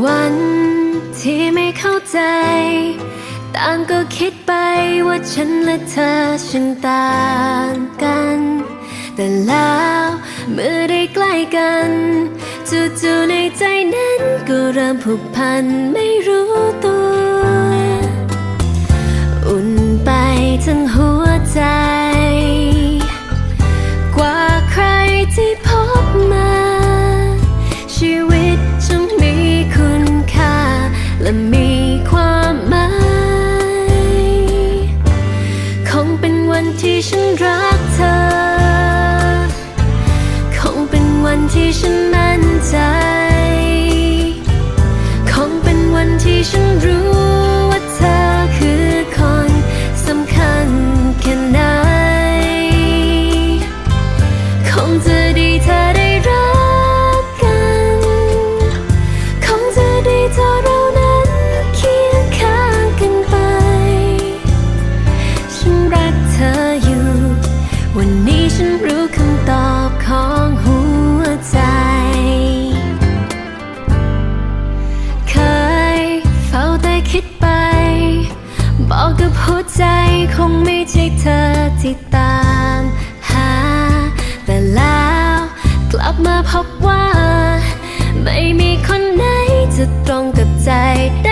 วันที่ไม่เข้าใจ ต่างก็คิดไปว่าฉันและเธอฉันต่างกัน แต่แล้วเมื่อได้ใกล้กันจู่ๆในใจนั้นก็เริ่มผูกพันไม่รู้ตัว ที่ฉันรักเธอ กับหัวใจคงไม่ใช่เธอที่ตามหา แต่แล้วกลับมาพบว่า ไม่มีคนไหนจะตรงกับใจได้